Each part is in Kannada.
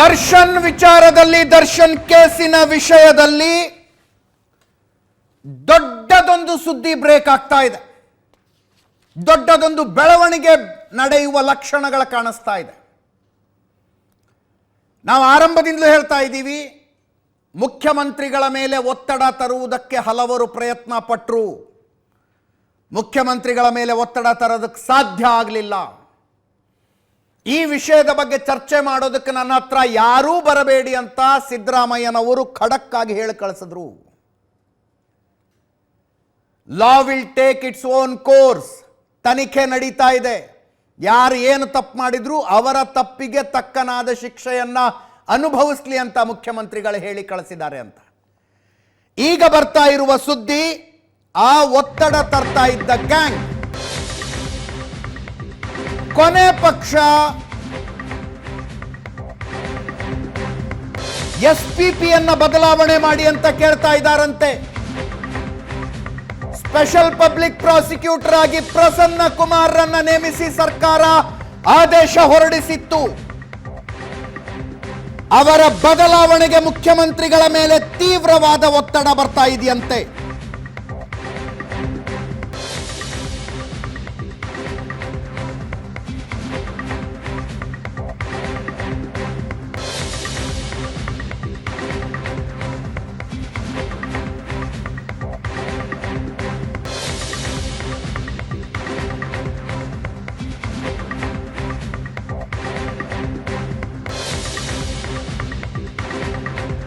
ದರ್ಶನ್ ವಿಚಾರದಲ್ಲಿ, ದರ್ಶನ್ ಕೇಸಿನ ವಿಷಯದಲ್ಲಿ ದೊಡ್ಡದೊಂದು ಸುದ್ದಿ ಬ್ರೇಕ್ ಆಗ್ತಾ ಇದೆ. ದೊಡ್ಡದೊಂದು ಬೆಳವಣಿಗೆ ನಡೆಯುವ ಲಕ್ಷಣಗಳ ಕಾಣಿಸ್ತಾ ಇದೆ. ನಾವು ಆರಂಭದಿಂದಲೂ ಹೇಳ್ತಾ ಇದ್ದೀವಿ, ಮುಖ್ಯಮಂತ್ರಿಗಳ ಮೇಲೆ ಒತ್ತಡ ತರುವುದಕ್ಕೆ ಹಲವರು ಪ್ರಯತ್ನ ಪಟ್ಟರು ಮುಖ್ಯಮಂತ್ರಿಗಳ ಮೇಲೆ ಒತ್ತಡ ತರೋದಕ್ಕೆ ಸಾಧ್ಯ ಆಗಲಿಲ್ಲ. ಈ ವಿಷಯದ ಬಗ್ಗೆ ಚರ್ಚೆ ಮಾಡೋದಕ್ಕೆ ನನ್ನ ಹತ್ರ ಯಾರೂ ಬರಬೇಡಿ ಅಂತ ಸಿದ್ದರಾಮಯ್ಯನವರು ಖಡಕ್ಕಾಗಿ ಹೇಳಿ ಕಳಿಸಿದ್ರು. Law will take its own course ತನಿಖೆ ನಡೀತಾ ಇದೆ. ಯಾರು ಏನು ತಪ್ಪು ಮಾಡಿದ್ರು ಅವರ ತಪ್ಪಿಗೆ ತಕ್ಕನಾದ ಶಿಕ್ಷೆಯನ್ನ ಅನುಭವಿಸ್ಲಿ ಅಂತ ಮುಖ್ಯಮಂತ್ರಿಗಳು ಹೇಳಿ ಕಳಿಸಿದ್ದಾರೆ ಅಂತ. ಈಗ ಬರ್ತಾ ಇರುವ ಸುದ್ದಿ, ಆ ಒತ್ತಡ ತರ್ತಾ ಇದ್ದ ಗ್ಯಾಂಗ್ ಕೊನೆ ಪಕ್ಷ. ಎಸ್ ಪಿ ಪಿಯನ್ನ ಬದಲಾವಣೆ ಮಾಡಿ ಅಂತ ಕೇಳ್ತಾ ಇದ್ದಾರಂತೆ. ಸ್ಪೆಷಲ್ ಪಬ್ಲಿಕ್ ಪ್ರಾಸಿಕ್ಯೂಟರ್ ಆಗಿ ಪ್ರಸನ್ನ ಕುಮಾರ್ರನ್ನ ನೇಮಿಸಿ ಸರ್ಕಾರ ಆದೇಶ ಹೊರಡಿಸಿತ್ತು. ಅವರ ಬದಲಾವಣೆಗೆ ಮುಖ್ಯಮಂತ್ರಿಗಳ ಮೇಲೆ ತೀವ್ರವಾದ ಒತ್ತಡ ಬರ್ತಾ ಇದೆಯಂತೆ.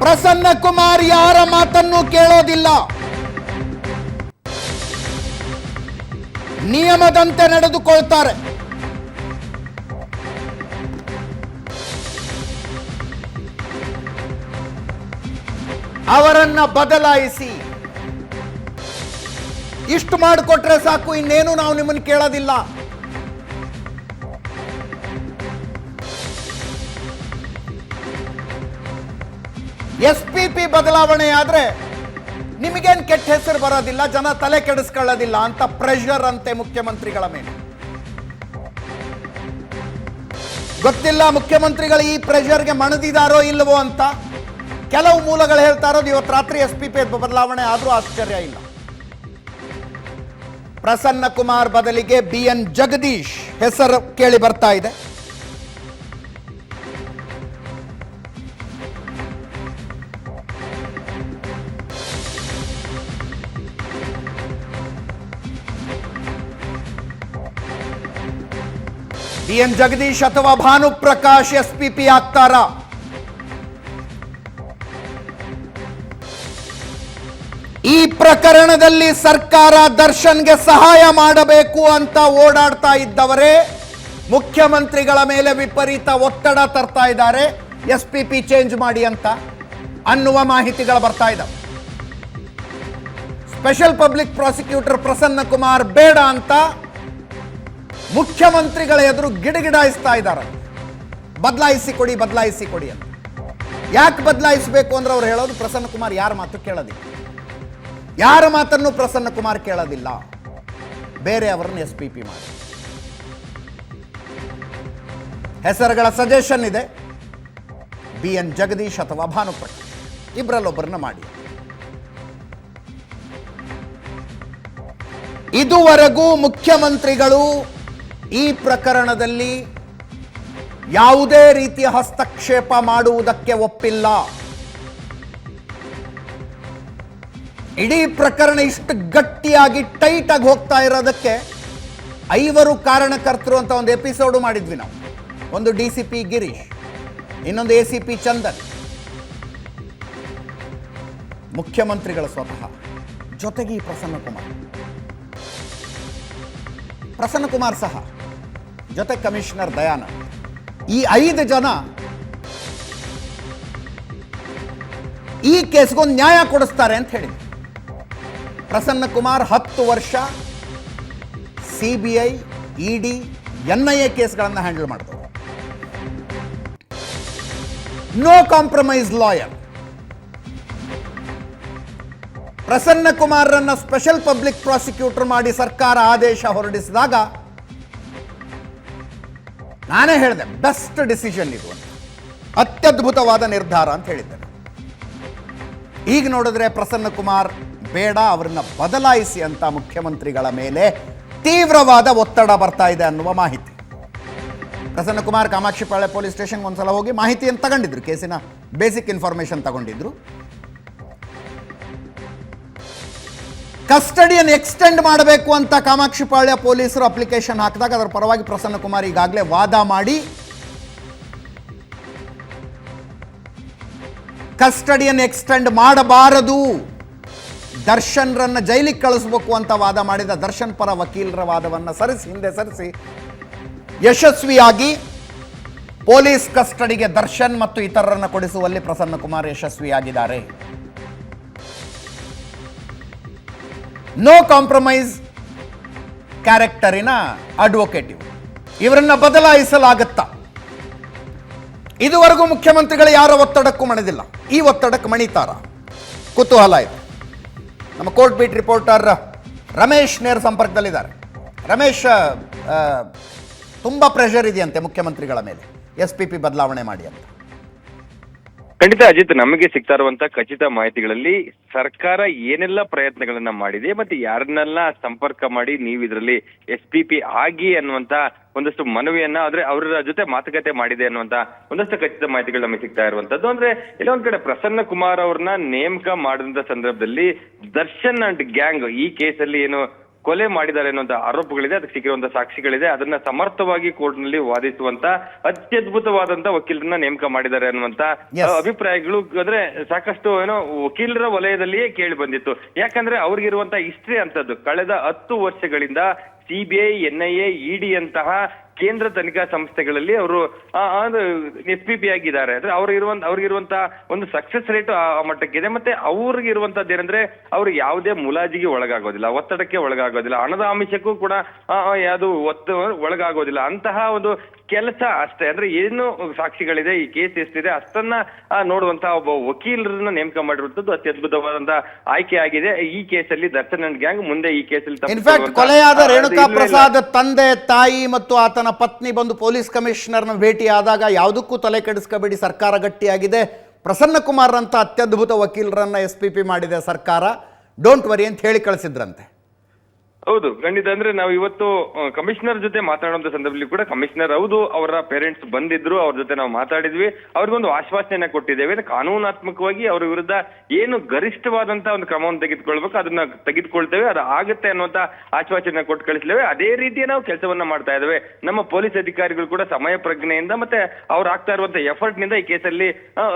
ಪ್ರಸನ್ನ ಕುಮಾರ್ ಯಾರ ಮಾತನ್ನು ಕೇಳೋದಿಲ್ಲ. ನಿಯಮದಂತೆ ನಡೆದುಕೊಳ್ತಾರೆ. ಅವರನ್ನ ಬದಲಾಯಿಸಿ. ಇಷ್ಟು ಮಾಡಿಕೊಟ್ರೆ ಸಾಕು, ಇನ್ನೇನು ನಾವು ನಿಮ್ಮನ್ನು ಕೇಳೋದಿಲ್ಲ. ಎಸ್ ಪಿ ಪಿ ಬದಲಾವಣೆ ಆದರೆ ನಿಮಗೇನು ಕೆಟ್ಟ ಹೆಸರು ಬರೋದಿಲ್ಲ, ಜನ ತಲೆ ಕೆಡಿಸ್ಕೊಳ್ಳೋದಿಲ್ಲ ಅಂತ ಪ್ರೆಷರ್ ಅಂತೆ ಮುಖ್ಯಮಂತ್ರಿಗಳ ಮೇಲೆ. ಗೊತ್ತಿಲ್ಲ ಮುಖ್ಯಮಂತ್ರಿಗಳು ಈ ಪ್ರೆಷರ್ಗೆ ಮಣದಿದಾರೋ ಇಲ್ಲವೋ ಅಂತ. ಕೆಲವು ಮೂಲಗಳು ಹೇಳ್ತಾ ಇರೋದು ಇವತ್ತು ರಾತ್ರಿ ಎಸ್ ಪಿ ಪಿ ಬದಲಾವಣೆ ಆದರೂ ಆಶ್ಚರ್ಯ ಇಲ್ಲ. ಪ್ರಸನ್ನ ಕುಮಾರ್ ಬದಲಿಗೆ ಬಿ ಎನ್ ಜಗದೀಶ್ ಹೆಸರು ಕೇಳಿ ಬರ್ತಾ ಇದೆ. ಎನ್ ಜಗದೀಶ್ ಅಥವಾ ಭಾನುಪ್ರಕಾಶ್ ಎಸ್ ಪಿ ಪಿ ಆಗ್ತಾರ? ಈ ಪ್ರಕರಣದಲ್ಲಿ ಸರ್ಕಾರ ದರ್ಶನ್ಗೆ ಸಹಾಯ ಮಾಡಬೇಕು ಅಂತ ಓಡಾಡ್ತಾ ಇದ್ದವರೇ, ಮುಖ್ಯಮಂತ್ರಿಗಳ ಮೇಲೆ ವಿಪರೀತ ಒತ್ತಡ ತರ್ತಾ ಇದ್ದಾರೆ. ಎಸ್ ಪಿ ಪಿ ಚೇಂಜ್ ಮಾಡಿ ಅಂತ ಅನ್ನುವ ಮಾಹಿತಿಗಳು ಬರ್ತಾ ಇದ್ದಾವೆ. Special public prosecutor Prasanna Kumar ಬೇಡ ಅಂತ ಮುಖ್ಯಮಂತ್ರಿಗಳ ಎದುರು ಗಿಡಗಿಡಾಯಿಸ್ತಾ ಇದ್ದಾರೆ. ಬದಲಾಯಿಸಿ ಕೊಡಿ ಬದಲಾಯಿಸಿ ಕೊಡಿ ಅಂತ. ಯಾಕೆ ಬದಲಾಯಿಸಬೇಕು ಅಂದ್ರೆ ಅವ್ರು ಹೇಳೋದು ಪ್ರಸನ್ನ ಕುಮಾರ್ ಯಾರ ಮಾತು ಕೇಳೋದಿಲ್ಲ. ಯಾರ ಮಾತನ್ನು ಪ್ರಸನ್ನ ಕುಮಾರ್ ಕೇಳೋದಿಲ್ಲ. ಬೇರೆ ಅವರನ್ನು ಎಸ್ ಪಿ ಪಿ ಮಾಡಿ. ಹೆಸರುಗಳ ಸಜೆಷನ್ ಇದೆ. ಬಿ ಎನ್ ಜಗದೀಶ್ ಅಥವಾ ಭಾನುಪ್ರಕಾಶ್ ಇಬ್ಬರಲ್ಲೊಬ್ಬರನ್ನ ಮಾಡಿ. ಇದುವರೆಗೂ ಮುಖ್ಯಮಂತ್ರಿಗಳು ಈ ಪ್ರಕರಣದಲ್ಲಿ ಯಾವುದೇ ರೀತಿಯ ಹಸ್ತಕ್ಷೇಪ ಮಾಡುವುದಕ್ಕೆ ಒಪ್ಪಿಲ್ಲ. ಇಡೀ ಪ್ರಕರಣ ಇಷ್ಟು ಗಟ್ಟಿಯಾಗಿ ಟೈಟ್ ಆಗಿ ಹೋಗ್ತಾ ಇರೋದಕ್ಕೆ ಐವರು ಕಾರಣಕರ್ತರು ಅಂತ ಒಂದು ಎಪಿಸೋಡು ಮಾಡಿದ್ವಿ ನಾವು. ಒಂದು ಡಿ ಸಿ ಪಿ ಗಿರೀಶ್, ಇನ್ನೊಂದು ಎ ಸಿ ಪಿ ಚಂದನ್. ಮುಖ್ಯಮಂತ್ರಿಗಳ ಸ್ವತಃ. ಜೊತೆಗೆ ಪ್ರಸನ್ನ ಕುಮಾರ್ ಪ್ರಸನ್ನ ಕುಮಾರ್ ಸಹ. ಜೊತೆ ಕಮಿಷನರ್ ದಯಾನ ಈ ಐದು ಜನ ಈ ಕೇಸ್ಗೊಂದು ನ್ಯಾಯ ಕೊಡಿಸ್ತಾರೆ ಅಂತ ಹೇಳಿ ಪ್ರಸನ್ನ ಕುಮಾರ್ ಹತ್ತು ವರ್ಷ, C B I ED N I A ಕೇಸ್ಗಳನ್ನು handle ಮಾಡ್ತಾರೆ ನೋ ಕಾಂಪ್ರಮೈಸ್ ಲಾಯರ್ ಪ್ರಸನ್ನ ಕುಮಾರನ್ನ ಸ್ಪೆಷಲ್ ಪಬ್ಲಿಕ್ ಪ್ರಾಸಿಕ್ಯೂಟರ್ ಮಾಡಿ ಸರ್ಕಾರ ಆದೇಶ ಹೊರಡಿಸಿದಾಗ ನಾನೇ ಹೇಳಿದೆ ಬೆಸ್ಟ್ ಡಿಸಿಷನ್ ಇದು ಅಂತ. ಅತ್ಯದ್ಭುತವಾದ ನಿರ್ಧಾರ ಅಂತ ಹೇಳಿದ್ದೆ ಈಗ ನೋಡಿದ್ರೆ ಪ್ರಸನ್ನ ಕುಮಾರ್ ಬೇಡ, ಅವರನ್ನ ಬದಲಾಯಿಸಿ ಅಂತ ಮುಖ್ಯಮಂತ್ರಿಗಳ ಮೇಲೆ ತೀವ್ರವಾದ ಒತ್ತಡ ಬರ್ತಾ ಇದೆ ಅನ್ನುವ ಮಾಹಿತಿ. ಪ್ರಸನ್ನ ಕುಮಾರ್ ಕಾಮಾಕ್ಷಿಪಾಳೆ ಪೊಲೀಸ್ ಸ್ಟೇಷನ್ಗೆ ಒಂದ್ಸಲ ಹೋಗಿ ಮಾಹಿತಿಯನ್ನು ತಗೊಂಡಿದ್ರು, ಕೇಸಿನ ಬೇಸಿಕ್ ಇನ್ಫಾರ್ಮೇಶನ್ ತಗೊಂಡಿದ್ರು. ಕಸ್ಟಡಿಯನ್ನು ಎಕ್ಸ್ಟೆಂಡ್ ಮಾಡಬೇಕು ಅಂತ ಕಾಮಾಕ್ಷಿಪಾಳ್ಯ ಪೊಲೀಸರು ಅಪ್ಲಿಕೇಶನ್ ಹಾಕಿದಾಗ ಅದರ ಪರವಾಗಿ ಪ್ರಸನ್ನ ಕುಮಾರ್ ಈಗಾಗಲೇ ವಾದ ಮಾಡಿ ಕಸ್ಟಡಿಯನ್ನು ಎಕ್ಸ್ಟೆಂಡ್ ಮಾಡಬಾರದು. ದರ್ಶನ್ರನ್ನು ಜೈಲಿಗೆ ಕಳಿಸ್ಬೇಕು ಅಂತ ವಾದ ಮಾಡಿದ ದರ್ಶನ್ ಪರ ವಕೀಲರ ವಾದವನ್ನು ಸರಿಸಿ, ಹಿಂದೆ ಸರಿಸಿ. ಯಶಸ್ವಿಯಾಗಿ ಪೊಲೀಸ್ ಕಸ್ಟಡಿಗೆ ದರ್ಶನ್ ಮತ್ತು ಇತರರನ್ನು ಕೊಡಿಸುವಲ್ಲಿ ಪ್ರಸನ್ನ ಕುಮಾರ್ ಯಶಸ್ವಿಯಾಗಿದ್ದಾರೆ. ನೋ ಕಾಂಪ್ರಮೈಸ್ ಕ್ಯಾರೆಕ್ಟರಿನ ಅಡ್ವೊಕೇಟ್ ಇವರು. ಇವರನ್ನ ಬದಲಾಯಿಸಲಾಗುತ್ತಾ. ಇದುವರೆಗೂ ಮುಖ್ಯಮಂತ್ರಿಗಳು ಯಾರ ಒತ್ತಡಕ್ಕೂ ಮಣಿದಿಲ್ಲ. ಈ ಒತ್ತಡಕ್ಕೆ ಮಣಿತಾರ. ಕುತೂಹಲ ಇದೆ. ನಮ್ಮ ಕೋರ್ಟ್ ಬೀಟ್ ರಿಪೋರ್ಟರ್ ರಮೇಶ್ ನೇರ ಸಂಪರ್ಕದಲ್ಲಿದ್ದಾರೆ. ರಮೇಶ್ ತುಂಬ ಪ್ರೆಷರ್ ಇದೆಯಂತೆ ಮುಖ್ಯಮಂತ್ರಿಗಳ ಮೇಲೆ. ಎಸ್ ಪಿ ಬದಲಾವಣೆ ಮಾಡಿ ಅಂತ. ಖಂಡಿತ ಅಜಿತ್, ನಮಗೆ ಸಿಗ್ತಾ ಇರುವಂತ ಖಚಿತ ಮಾಹಿತಿಗಳಲ್ಲಿ ಸರ್ಕಾರ ಏನೆಲ್ಲ ಪ್ರಯತ್ನಗಳನ್ನ ಮಾಡಿದೆ ಮತ್ತೆ ಯಾರನ್ನೆಲ್ಲ ಸಂಪರ್ಕ ಮಾಡಿ ನೀವು ಇದರಲ್ಲಿ ಎಸ್ ಪಿ ಪಿ ಆಗಿ ಅನ್ನುವಂತ ಒಂದಷ್ಟು ಮನವಿಯನ್ನ, ಆದ್ರೆ ಅವರ ಜೊತೆ ಮಾತುಕತೆ ಮಾಡಿದೆ ಅನ್ನುವಂತ ಒಂದಷ್ಟು ಖಚಿತ ಮಾಹಿತಿಗಳು ನಮಗೆ ಸಿಗ್ತಾ ಇರುವಂತದ್ದು. ಅಂದ್ರೆ ಎಲ್ಲ ಒಂದ್ ಕಡೆ ಪ್ರಸನ್ನ ಕುಮಾರ್ ಅವ್ರನ್ನ ನೇಮಕ ಮಾಡಿದಂತ ಸಂದರ್ಭದಲ್ಲಿ ದರ್ಶನ್ ಅಂಡ್ ಗ್ಯಾಂಗ್ ಈ ಕೇಸಲ್ಲಿ ಏನು ಕೊಲೆ ಮಾಡಿದ್ದಾರೆ ಅನ್ನುವಂತ ಆರೋಪಗಳಿದೆ ಅದಕ್ಕೆ ಸಿಕ್ಕಿರುವಂತಹ ಸಾಕ್ಷಿಗಳಿದೆ. ಅದನ್ನ ಸಮರ್ಥವಾಗಿ ಕೋರ್ಟ್ನಲ್ಲಿ ವಾದಿಸುವಂತ ಅತ್ಯದ್ಭುತವಾದಂತ ವಕೀಲರನ್ನ ನೇಮಕ ಮಾಡಿದ್ದಾರೆ ಅನ್ನುವಂತ ಅಭಿಪ್ರಾಯಗಳು ಅಂದ್ರೆ ಸಾಕಷ್ಟು ಏನೋ ವಕೀಲರ ವಲಯದಲ್ಲಿಯೇ ಕೇಳಿ ಬಂದಿತ್ತು. ಯಾಕಂದ್ರೆ ಅವ್ರಿಗಿರುವಂತ ಹಿಸ್ಟ್ರಿ ಅಂತದ್ದು ಕಳೆದ ಹತ್ತು ವರ್ಷಗಳಿಂದ ಸಿಬಿಐ, ಎನ್ಐಎ, ಇಡಿ ಅಂತಹ ಕೇಂದ್ರ ತನಿಖಾ ಸಂಸ್ಥೆಗಳಲ್ಲಿ ಅವರು ಎಸ್ ಪಿ ಪಿ ಆಗಿದ್ದಾರೆ. ಅಂದ್ರೆ ಅವ್ರಿಗಿರುವಂತ ಅವ್ರಿಗಿರುವಂತ ಒಂದು ಸಕ್ಸಸ್ ರೇಟ್ ಆ ಮಟ್ಟಕ್ಕಿದೆ ಮತ್ತೆ ಅವ್ರಿಗೆ ಇರುವಂತದ್ದು ಏನಂದ್ರೆ, ಅವ್ರು ಯಾವುದೇ ಮುಲಾಜಿಗೆ ಒಳಗಾಗೋದಿಲ್ಲ, ಒತ್ತಡಕ್ಕೆ ಒಳಗಾಗೋದಿಲ್ಲ, ಹಣದ ಆಮಿಷಕ್ಕೂ ಕೂಡ ಯಾವುದು ಒತ್ತ, ಒಳಗಾಗೋದಿಲ್ಲ. ಅಂತಹ ಒಂದು ಕೆಲಸ ಅಷ್ಟೇ. ಅಂದ್ರೆ ಏನು ಸಾಕ್ಷಿಗಳಿದೆ ಈ ಕೇಸ್ ಎಷ್ಟಿದೆ ಅಷ್ಟನ್ನ ನೋಡುವಂತ ನೋಡುವಂತಹ ಒಬ್ಬ ವಕೀಲರನ್ನ ನೇಮಕ ಮಾಡಿರುವಂತದ್ದು ಅತ್ಯದ್ಭುತವಾದಂತಹ ಆಯ್ಕೆ ಆಗಿದೆ. ಈ ಕೇಸಲ್ಲಿ ದರ್ಶನ್ ಅಂಡ್ ಗ್ಯಾಂಗ್ ಮುಂದೆ ಈ ಕೇಸಲ್ಲಿ ಇನ್ಫ್ಯಾಕ್ಟ್ ಕೊಲೆಯಾದ ರೇಣುಕಾ ಪ್ರಸಾದ್ ತಂದೆ ತಾಯಿ ಮತ್ತು ಆತನ ಪತ್ನಿ ಬಂದು ಪೊಲೀಸ್ ಕಮಿಷನರ್ನ ಭೇಟಿ ಆದಾಗ ಯಾವುದಕ್ಕೂ ತಲೆ ಕೆಡಿಸ್ಕೋಬೇಡಿ ಸರ್ಕಾರ ಗಟ್ಟಿಯಾಗಿದೆ. ಪ್ರಸನ್ನ ಕುಮಾರ್ ಅಂತ ಅತ್ಯದ್ಭುತ ವಕೀಲರನ್ನ ಎಸ್ ಪಿ ಪಿ ಮಾಡಿದೆ ಸರ್ಕಾರ. ಡೋಂಟ್ ವರಿ ಅಂತ ಹೇಳಿ ಕಳಿಸಿದ್ರಂತೆ. ಹೌದು, ಖಂಡಿತ. ಅಂದ್ರೆ ನಾವು ಇವತ್ತು ಕಮಿಷನರ್ ಜೊತೆ ಮಾತಾಡುವಂತ ಸಂದರ್ಭದಲ್ಲಿ ಕೂಡ ಕಮಿಷನರ್ ಹೌದು, ಅವರ ಪೇರೆಂಟ್ಸ್ ಬಂದಿದ್ರು, ಅವ್ರ ಜೊತೆ ನಾವು ಮಾತಾಡಿದ್ವಿ. ಅವ್ರಿಗೊಂದು ಆಶ್ವಾಸನೆಯನ್ನ ಕೊಟ್ಟಿದ್ದೇವೆ. ಕಾನೂನಾತ್ಮಕವಾಗಿ ಅವ್ರ ವಿರುದ್ಧ ಏನು ಗರಿಷ್ಠವಾದಂತ ಒಂದು ಕ್ರಮವನ್ನು ತೆಗೆದುಕೊಳ್ಬೇಕು, ಅದನ್ನ ತೆಗೆದುಕೊಳ್ತೇವೆ, ಅದು ಆಗುತ್ತೆ ಅನ್ನುವಂತ ಆಶ್ವಾಸನೆ ಕೊಟ್ಟು ಕಳಿಸ್ತೇವೆ ಅದೇ ರೀತಿಯ ನಾವು ಕೆಲಸವನ್ನ ಮಾಡ್ತಾ ಇದ್ದೇವೆ. ನಮ್ಮ ಪೊಲೀಸ್ ಅಧಿಕಾರಿಗಳು ಕೂಡ ಸಮಯ ಪ್ರಜ್ಞೆಯಿಂದ ಮತ್ತೆ ಅವ್ರು ಆಗ್ತಾ ಇರುವಂತ ಎಫರ್ಟ್ನಿಂದ ಈ ಕೇಸಲ್ಲಿ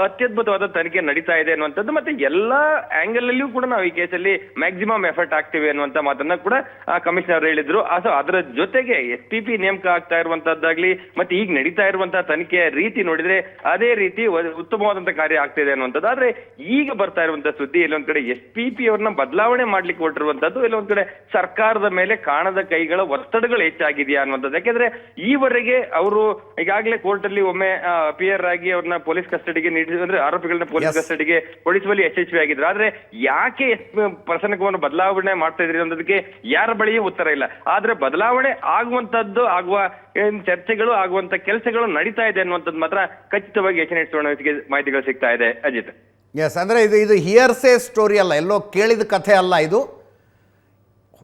ಅತ್ಯದ್ಭುತವಾದ ತನಿಖೆ ನಡೀತಾ ಇದೆ ಅನ್ನುವಂಥದ್ದು, ಮತ್ತೆ ಎಲ್ಲಾ ಆಂಗಲ್ ಅಲ್ಲಿಯೂ ಕೂಡ ನಾವು ಈ ಕೇಸಲ್ಲಿ ಮ್ಯಾಕ್ಸಿಮಮ್ ಎಫರ್ಟ್ ಆಗ್ತೀವಿ ಅನ್ನುವಂತ ಮಾತನ್ನ ಕೂಡ ಕಮಿಷನರ್ ಹೇಳಿದ್ರು. ಅದು ಅದರ ಜೊತೆಗೆ ಎಸ್ ಪಿ ಪಿ ನೇಮಕ ಆಗ್ತಾ ಇರುವಂತದ್ದಾಗ್ಲಿ ಮತ್ತೆ ಈಗ ನಡೀತಾ ಇರುವಂತಹ ತನಿಖೆಯ ರೀತಿ ನೋಡಿದ್ರೆ ಅದೇ ರೀತಿ ಉತ್ತಮವಾದಂತಹ ಉತ್ತಮವಾದಂತ ಕಾರ್ಯ ಆಗ್ತಿದೆ ಅನ್ನುವಂಥದ್ದು. ಆದ್ರೆ ಈಗ ಬರ್ತಾ ಇರುವಂತಹ ಸುದ್ದಿ ಇಲ್ಲೊಂದ್ ಕಡೆ ಎಸ್ ಪಿ ಪಿ ಅವ್ರನ್ನ ಬದಲಾವಣೆ ಮಾಡ್ಲಿಕ್ಕೆ ಹೊರಟಿರುವಂತದ್ದು ಇಲ್ಲೊಂದ್ ಕಡೆ ಸರ್ಕಾರದ ಮೇಲೆ ಕಾಣದ ಕೈಗಳ ಒತ್ತಡಗಳು ಹೆಚ್ಚಾಗಿದೆಯಾ ಅನ್ನುವಂಥದ್ದು. ಯಾಕೆಂದ್ರೆ ಈವರೆಗೆ ಅವರು ಈಗಾಗಲೇ ಕೋರ್ಟ್ ಅಲ್ಲಿ ಒಮ್ಮೆ ಅಪಿಯರ್ ಆಗಿ ಅವ್ರನ್ನ ಪೊಲೀಸ್ ಕಸ್ಟಡಿಗೆ ನೀಡಿದ್ರು ಅಂದ್ರೆ ಆರೋಪಿಗಳನ್ನ ಪೊಲೀಸ್. ಕಸ್ಟಡಿಗೆ ಕೊಡಿಸುವಲ್ಲಿ ಯಶಸ್ವಿ ಆಗಿದ್ರು ಆದ್ರೆ ಯಾಕೆ ಎಸ್- ಪ್ರಸನ್ನ ಬದಲಾವಣೆ ಮಾಡ್ತಾ ಇದ್ರಿ ಅನ್ನೋದಕ್ಕೆ ಯಾರ ಬಳಿಯೂ ಉತ್ತರ ಇಲ್ಲ. ಆದ್ರೆ ಬದಲಾವಣೆ ಆಗುವಂತದ್ದು ಆಗುವ ಏನ್ ಚರ್ಚೆಗಳು ಆಗುವಂತ ಕೆಲಸಗಳು ನಡೀತಾ ಇದೆ ಅನ್ನುವಂಥದ್ದು ಮಾತ್ರ ಖಚಿತವಾಗಿ ಎಚ್ ಮಾಹಿತಿಗಳು ಸಿಗ್ತಾ ಇದೆ. ಅಜಿತ್. ಎಸ್ ಅಂದ್ರೆ ಇದು ಇದು ಹಿಯರ್ಸೆ ಸ್ಟೋರಿ ಅಲ್ಲ ಎಲ್ಲೋ ಕೇಳಿದ ಕಥೆ ಅಲ್ಲ ಇದು.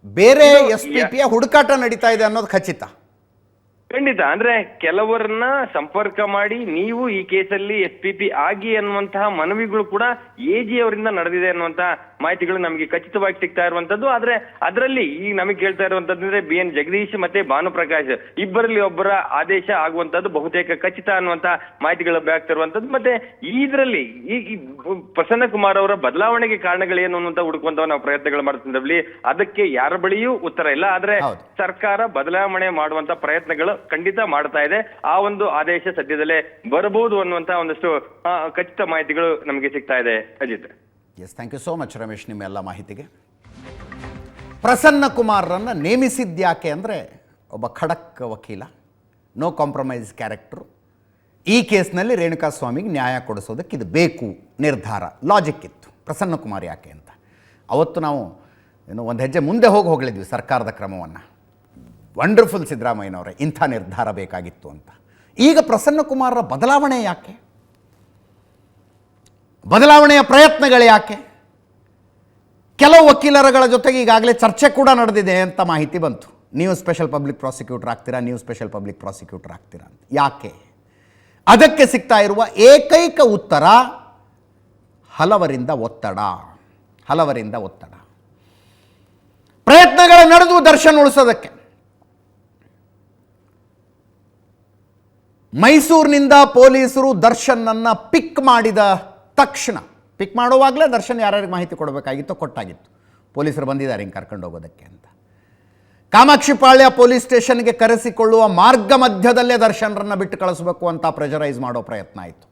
ಬೇರೆ ಎಸ್ ಪಿ ಪಿಯ ಹುಡುಕಾಟ ನಡೀತಾ ಇದೆ ಅನ್ನೋದು ಖಚಿತ. ಖಂಡಿತ. ಅಂದ್ರೆ ಕೆಲವರನ್ನ ಸಂಪರ್ಕ ಮಾಡಿ ನೀವು ಈ ಕೇಸಲ್ಲಿ ಎಸ್ ಪಿ ಪಿ ಆಗಿ ಅನ್ನುವಂತಹ ಮನವಿಗಳು ಕೂಡ ಎಜಿ ಅವರಿಂದ ನಡೆದಿದೆ ಅನ್ನುವಂತಹ ಮಾಹಿತಿಗಳು ನಮಗೆ ಖಚಿತವಾಗಿ ಸಿಗ್ತಾ ಇರುವಂತದ್ದು. ಆದ್ರೆ ಅದರಲ್ಲಿ ಈಗ ನಮಗೆ ಕೇಳ್ತಾ ಇರುವಂತದ್ದು ಅಂದ್ರೆ ಬಿ ಎನ್ ಜಗದೀಶ್ ಮತ್ತೆ ಭಾನುಪ್ರಕಾಶ್ ಇಬ್ಬರಲ್ಲಿ ಒಬ್ಬರ ಆದೇಶ ಆಗುವಂತದ್ದು ಬಹುತೇಕ ಖಚಿತ ಅನ್ನುವಂತ ಮಾಹಿತಿಗಳು ಆಗ್ತಾ ಇರುವಂತದ್ದು ಮತ್ತೆ ಇದರಲ್ಲಿ ಈ ಈ ಪ್ರಸನ್ನ ಕುಮಾರ್ ಅವರ ಬದಲಾವಣೆಗೆ ಕಾರಣಗಳೇನು ಅನ್ನುವಂತ ಹುಡುಕುವಂತ ನಾವು ಪ್ರಯತ್ನಗಳು ಮಾಡ್ತಿದ್ದಲ್ಲಿ ಅದಕ್ಕೆ ಯಾರ ಬಳಿಯೂ ಉತ್ತರ ಇಲ್ಲ. ಆದ್ರೆ ಸರ್ಕಾರ ಬದಲಾವಣೆ ಮಾಡುವಂತ ಪ್ರಯತ್ನಗಳು ಖಂಡಿತ ಮಾಡ್ತಾ ಇದೆ. ಆ ಒಂದು ಆದೇಶ ಸದ್ಯದಲ್ಲೇ ಬರಬಹುದು ಅನ್ನುವಂತ ಒಂದಷ್ಟು ಖಚಿತ ಮಾಹಿತಿಗಳು ನಮಗೆ ಸಿಗ್ತಾ ಇದೆ Ajit. Yes thank you so much Ramesh ನಿಮ್ಮ ಎಲ್ಲ ಮಾಹಿತಿಗೆ. ಪ್ರಸನ್ನ ಕುಮಾರ್ರನ್ನ ನೇಮಿಸಿದ್ಯಾಕೆ ಅಂದರೆ ಒಬ್ಬ ಖಡಕ್ ವಕೀಲ ನೋ ಕಾಂಪ್ರಮೈಸ್ ಕ್ಯಾರೆಕ್ಟ್ರು ಈ ಕೇಸ್ನಲ್ಲಿ ರೇಣುಕಾ ಸ್ವಾಮಿಗೆ ನ್ಯಾಯ ಕೊಡಿಸೋದಕ್ಕೆ ಇದು ಬೇಕು, ನಿರ್ಧಾರ ಲಾಜಿಕ್ ಇತ್ತು. ಪ್ರಸನ್ನ ಕುಮಾರ್ ಯಾಕೆ ಅಂತ. ಅವತ್ತು ನಾವು, ಏನು ಒಂದು ಹೆಜ್ಜೆ ಮುಂದೆ ಹೋಗಿ ಹೋಗಲಿದ್ವಿ ಸರ್ಕಾರದ ಕ್ರಮವನ್ನು. ವಂಡರ್ಫುಲ್ ಸಿದ್ದರಾಮಯ್ಯನವರೇ ಇಂಥ ನಿರ್ಧಾರ ಬೇಕಾಗಿತ್ತು ಅಂತ. ಈಗ ಪ್ರಸನ್ನಕುಮಾರರ ಬದಲಾವಣೆ ಯಾಕೆ? ಬದಲಾವಣೆಯ ಪ್ರಯತ್ನಗಳು ಯಾಕೆ? ಕೆಲವು ವಕೀಲರಗಳ ಜೊತೆಗೆ ಈಗಾಗಲೇ ಚರ್ಚೆ ಕೂಡ ನಡೆದಿದೆ ಅಂತ ಮಾಹಿತಿ ಬಂತು. ನೀವು ಸ್ಪೆಷಲ್ ಪಬ್ಲಿಕ್ ಪ್ರಾಸಿಕ್ಯೂಟರ್ ಆಗ್ತೀರಾ, ನೀವು ಸ್ಪೆಷಲ್ ಪಬ್ಲಿಕ್ ಪ್ರಾಸಿಕ್ಯೂಟರ್ ಆಗ್ತೀರಾ ಅಂತ. ಯಾಕೆ? ಅದಕ್ಕೆ ಸಿಗ್ತಾ ಇರುವ ಏಕೈಕ ಉತ್ತರ, ಹಲವರಿಂದ ಒತ್ತಡ. ಹಲವರಿಂದ ಒತ್ತಡ. ಪ್ರಯತ್ನಗಳು ನಡೆದು ದರ್ಶನ ಉಳಿಸೋದಕ್ಕೆ. ಮೈಸೂರಿನಿಂದ ಪೊಲೀಸರು ದರ್ಶನನ್ನು ಪಿಕ್ ಮಾಡಿದ ತಕ್ಷಣ, ಪಿಕ್ ಮಾಡುವಾಗಲೇ ದರ್ಶನ್ ಯಾರ್ಯಾರಿಗೆ ಮಾಹಿತಿ ಕೊಡಬೇಕಾಗಿತ್ತು ಕೊಟ್ಟಾಗಿತ್ತು. ಪೊಲೀಸರು ಬಂದಿದ್ದಾರೆ ಹಿಂಗೆ ಕರ್ಕೊಂಡು ಹೋಗೋದಕ್ಕೆ ಅಂತ. ಕಾಮಾಕ್ಷಿಪಾಳ್ಯ ಪೊಲೀಸ್ ಸ್ಟೇಷನ್ಗೆ ಕರೆಸಿಕೊಳ್ಳುವ ಮಾರ್ಗ ಮಧ್ಯದಲ್ಲೇ ದರ್ಶನರನ್ನು ಬಿಟ್ಟು ಕಳಿಸಬೇಕು ಅಂತ ಪ್ರೆಜರೈಸ್ ಮಾಡೋ ಪ್ರಯತ್ನ ಆಯಿತು.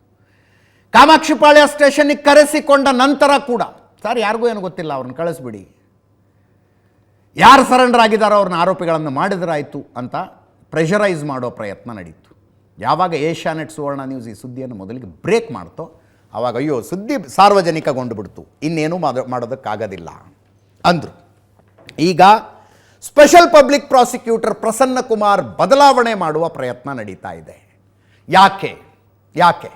ಕಾಮಾಕ್ಷಿಪಾಳ್ಯ ಸ್ಟೇಷನ್ಗೆ ಕರೆಸಿಕೊಂಡ ನಂತರ ಕೂಡ, ಸರ್ ಯಾರಿಗೂ ಏನು ಗೊತ್ತಿಲ್ಲ, ಅವ್ರನ್ನ ಕಳಿಸ್ಬಿಡಿ. ಯಾರು ಸರೆಂಡರ್ ಆಗಿದ್ದಾರೋ ಅವ್ರನ್ನ ಆರೋಪಿಗಳನ್ನು ಮಾಡಿದ್ರಾಯಿತು ಅಂತ ಪ್ರೆಷರೈಸ್ ಮಾಡೋ ಪ್ರಯತ್ನ ನಡೀತು. ಯಾವಾಗ ಏಷ್ಯಾನೆಟ್ ಸುವರ್ಣ ನ್ಯೂಸ್ ಈ ಸುದ್ದಿಯನ್ನು ಮೊದಲಿಗೆ ಬ್ರೇಕ್ ಮಾಡ್ತೋ ಆವಾಗ ಅಯ್ಯೋ ಸುದ್ದಿ ಸಾರ್ವಜನಿಕಗೊಂಡು ಬಿಡ್ತು ಇನ್ನೇನು ಮಾಡ, ಮಾಡೋದಕ್ಕಾಗೋದಿಲ್ಲ ಅಂದರು. ಈಗ special public prosecutor Prasanna Kumar ಬದಲಾವಣೆ ಮಾಡುವ ಪ್ರಯತ್ನ ನಡೀತಾ ಇದೆ. ಯಾಕೆ? ಯಾಕೆ?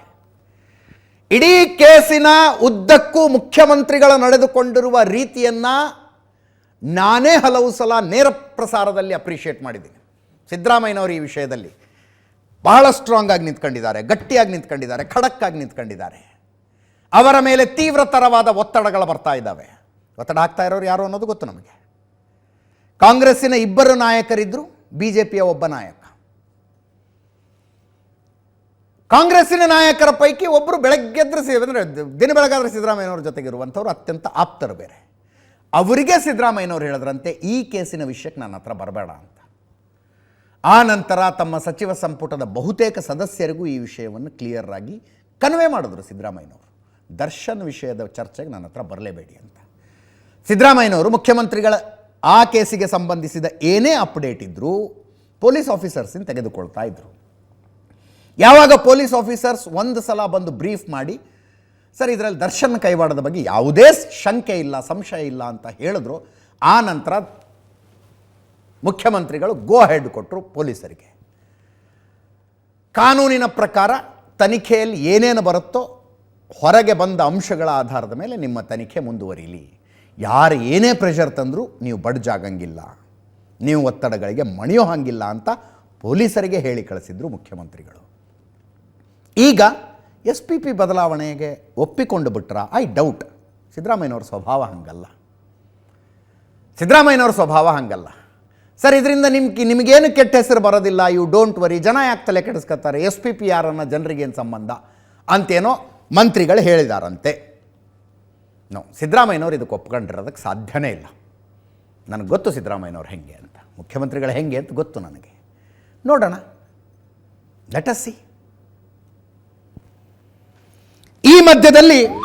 ಇಡೀ ಕೇಸಿನ ಉದ್ದಕ್ಕೂ ಮುಖ್ಯಮಂತ್ರಿಗಳ ನಡೆದುಕೊಂಡಿರುವ ರೀತಿಯನ್ನು ನಾನೇ ಹಲವು ಸಲ ನೇರ ಪ್ರಸಾರದಲ್ಲಿ ಅಪ್ರಿಷಿಯೇಟ್ ಮಾಡಿದ್ದೀನಿ. ಸಿದ್ದರಾಮಯ್ಯನವರು ಈ ವಿಷಯದಲ್ಲಿ. ಬಹಳ ಸ್ಟ್ರಾಂಗ್ ಆಗಿ ನಿಂತ್ಕೊಂಡಿದ್ದಾರೆ, ಗಟ್ಟಿಯಾಗಿ ನಿಂತ್ಕೊಂಡಿದ್ದಾರೆ, ಖಡಕ್ಕಾಗಿ ನಿಂತ್ಕೊಂಡಿದ್ದಾರೆ. ಅವರ ಮೇಲೆ ತೀವ್ರತರವಾದ ಒತ್ತಡಗಳು ಬರ್ತಾ ಇದ್ದಾವೆ. ಒತ್ತಡ ಹಾಕ್ತಾ ಇರೋರು ಯಾರು ಅನ್ನೋದು ಗೊತ್ತು ನಮಗೆ. ಕಾಂಗ್ರೆಸ್ಸಿನ ಇಬ್ಬರು ನಾಯಕರಿದ್ದರು ಬಿ ಜೆ ಪಿಯ ಒಬ್ಬ ನಾಯಕ. ಕಾಂಗ್ರೆಸ್ಸಿನ ನಾಯಕರ ಪೈಕಿ ಒಬ್ಬರು ಬೆಳಗ್ಗೆದ್ರೆ ಸಿ ಅಂದರೆ ದಿನ ಬೆಳಗಾದ್ರೆ ಸಿದ್ದರಾಮಯ್ಯನವ್ರ ಜೊತೆಗಿರುವಂಥವ್ರು ಅತ್ಯಂತ ಆಪ್ತರು ಬೇರೆ. ಅವರಿಗೆ ಸಿದ್ದರಾಮಯ್ಯನವ್ರು ಹೇಳಿದ್ರಂತೆ, ಈ ಕೇಸಿನ ವಿಷಯಕ್ಕೆ ನನ್ನ ಹತ್ರ ಬರಬೇಡ ಅಂತ. ಆ ನಂತರ ತಮ್ಮ ಸಚಿವ ಸಂಪುಟದ ಬಹುತೇಕ ಸದಸ್ಯರಿಗೂ ಈ ವಿಷಯವನ್ನು ಕ್ಲಿಯರ್ ಆಗಿ ಕನ್ವೆ ಮಾಡಿದ್ರು ಸಿದ್ದರಾಮಯ್ಯನವರು. ದರ್ಶನ್ ವಿಷಯದ ಚರ್ಚೆಗೆ ನನ್ನ ಹತ್ರ ಬರಲೇಬೇಡಿ ಅಂತ. ಸಿದ್ದರಾಮಯ್ಯನವರು ಮುಖ್ಯಮಂತ್ರಿಗಳ ಆ ಕೇಸಿಗೆ ಸಂಬಂಧಿಸಿದ ಏನೇ ಅಪ್ಡೇಟ್ ಇದ್ದರೂ ಪೊಲೀಸ್ ಆಫೀಸರ್ಸಿಂದ ತೆಗೆದುಕೊಳ್ತಾ ಇದ್ದರು ಯಾವಾಗ ಪೊಲೀಸ್ ಆಫೀಸರ್ಸ್ ಒಂದು ಸಲ ಬಂದು ಬ್ರೀಫ್ ಮಾಡಿ, ಸರ್, ಇದರಲ್ಲಿ ದರ್ಶನ್ ಕೈವಾಡದ ಬಗ್ಗೆ ಯಾವುದೇ ಶಂಕೆ ಇಲ್ಲ, ಸಂಶಯ ಇಲ್ಲ ಅಂತ ಹೇಳಿದ್ರು. ಆ ನಂತರ ಮುಖ್ಯಮಂತ್ರಿಗಳು ಗೋ ಹೆಡ್ ಕೊಟ್ಟರು ಪೊಲೀಸರಿಗೆ. ಕಾನೂನಿನ ಪ್ರಕಾರ ತನಿಖೆಯಲ್ಲಿ ಏನೇನು ಬರುತ್ತೋ ಹೊರಗೆ ಬಂದ ಅಂಶಗಳ ಆಧಾರದ ಮೇಲೆ ನಿಮ್ಮ ತನಿಖೆ ಮುಂದುವರಿಲಿ. ಯಾರು ಏನೇ ಪ್ರೆಷರ್ ತಂದರೂ ನೀವು ಬಡ್ಜಾಗಂಗಿಲ್ಲ. ನೀವು ಒತ್ತಡಗಳಿಗೆ ಮಣಿಯೋ ಹಾಗಿಲ್ಲ ಅಂತ ಪೊಲೀಸರಿಗೆ ಹೇಳಿ ಕಳಿಸಿದ್ರು ಮುಖ್ಯಮಂತ್ರಿಗಳು. ಈಗ ಎಸ್ ಪಿ ಪಿ ಬದಲಾವಣೆಗೆ ಒಪ್ಪಿಕೊಂಡು ಬಿಟ್ರ? I doubt. ಸಿದ್ದರಾಮಯ್ಯನವ್ರ ಸ್ವಭಾವ ಹಾಗಲ್ಲ. ಸಿದ್ದರಾಮಯ್ಯನವ್ರ ಸ್ವಭಾವ ಹಂಗಲ್ಲ. ಸರ್, ಇದರಿಂದ ನಿಮ್ಗೆ, ನಿಮಗೇನು ಕೆಟ್ಟ ಹೆಸರು ಬರೋದಿಲ್ಲ? ಯು ಡೋಂಟ್ ವರಿ ಜನ ಯಾಕೆ ತಲೆ ಕೆಡಿಸ್ಕೊತಾರೆ? ಎಸ್ ಪಿ ಪಿ ಯಾರನ್ನ ಜನರಿಗೇನು ಸಂಬಂಧ? ಅಂತೇನೋ ಮಂತ್ರಿಗಳು ಹೇಳಿದಾರಂತೆ. ನೋ, ಸಿದ್ದರಾಮಯ್ಯನವ್ರು ಇದಕ್ಕೆ ಒಪ್ಕೊಂಡಿರೋದಕ್ಕೆ ಸಾಧ್ಯನೇ ಇಲ್ಲ. ನನಗೆ ಗೊತ್ತು ಸಿದ್ದರಾಮಯ್ಯನವ್ರು ಹೆಂಗೆ ಅಂತ. ಮುಖ್ಯಮಂತ್ರಿಗಳು ಹೆಂಗೆ ಅಂತ ಗೊತ್ತು ನನಗೆ. ನೋಡೋಣ. ಸಿ ಈ ಮಧ್ಯದಲ್ಲಿ